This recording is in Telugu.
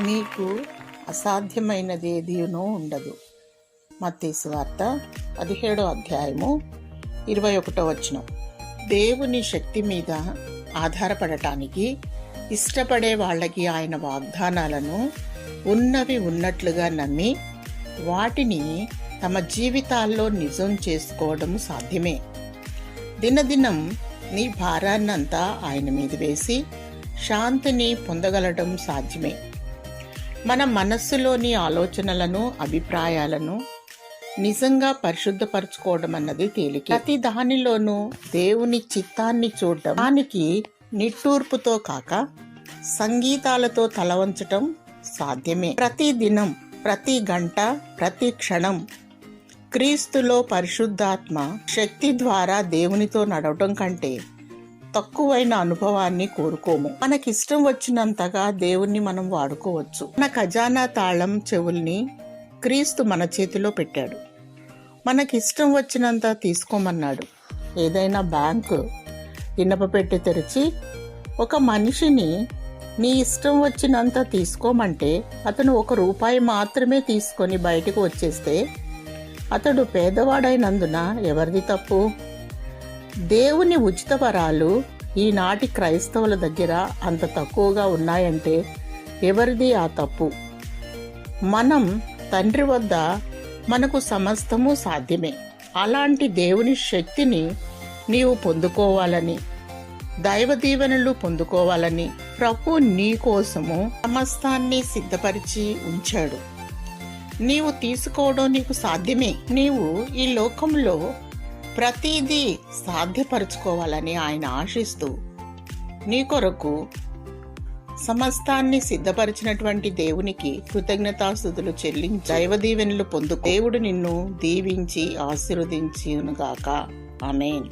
నీకు అసాధ్యమైనదేదినో ఉండదు. మత్తేసు వార్త పదిహేడో అధ్యాయము ఇరవై ఒకటో వచనం. దేవుని శక్తి మీద ఆధారపడటానికి ఇష్టపడే వాళ్ళకి ఆయన వాగ్దానాలను ఉన్నవి ఉన్నట్లుగా నమ్మి వాటిని తమ జీవితాల్లో నిజం చేసుకోవడం సాధ్యమే. దినదినం నీ భారాన్నంతా ఆయన మీద వేసి శాంతిని పొందగలడం సాధ్యమే. మన మనస్సులోని ఆలోచనలను అభిప్రాయాలను నిజంగా పరిశుద్ధపరచుకోవడం అన్నది తేలిక. ప్రతి దానిలోనూ దేవుని చిత్తాన్ని చూడడం దానికి నిట్టూర్పుతో కాక సంగీతాలతో తలవంచటం సాధ్యమే. ప్రతి దినం ప్రతి గంట ప్రతి క్షణం క్రీస్తులో పరిశుద్ధాత్మ శక్తి ద్వారా దేవునితో నడవటం కంటే తక్కువైన అనుభవాన్ని కోరుకోము. మనకిష్టం వచ్చినంతగా దేవుణ్ణి మనం వాడుకోవచ్చు. మన ఖజానా తాళం చెవుల్ని క్రీస్తు మన చేతిలో పెట్టాడు. మనకిష్టం వచ్చినంత తీసుకోమన్నాడు. ఏదైనా బ్యాంకు ఇనపపెట్టి తెరిచి ఒక మనిషిని నీ ఇష్టం వచ్చినంత తీసుకోమంటే అతను ఒక రూపాయి మాత్రమే తీసుకొని బయటకు వచ్చేస్తే అతడు పేదవాడైనందున ఎవరిది తప్పు? దేవుని ఉచిత వరాలు ఈనాటి క్రైస్తవుల దగ్గర అంత తక్కువగా ఉన్నాయంటే ఎవరిది ఆ తప్పు? మనం తండ్రి వద్ద మనకు సమస్తము సాధ్యమే. అలాంటి దేవుని శక్తిని నీవు పొందుకోవాలని దైవ దీవెనలు పొందుకోవాలని ప్రభు నీ కోసము సమస్తాన్ని సిద్ధపరిచి ఉంచాడు. నీవు తీసుకోవడం నీకు సాధ్యమే. నీవు ఈ లోకంలో ప్రతిదీ సాధ్యపరుచుకోవాలని ఆయన ఆశిస్తూ నీ కొరకు సమస్తాన్ని సిద్ధపరిచినటువంటి దేవునికి కృతజ్ఞతాస్థుతులు చెల్లించి దైవ దీవెనలు పొందు దేవుడు నిన్ను దీవించి ఆశీర్వదించునుగాక ఆమెన్.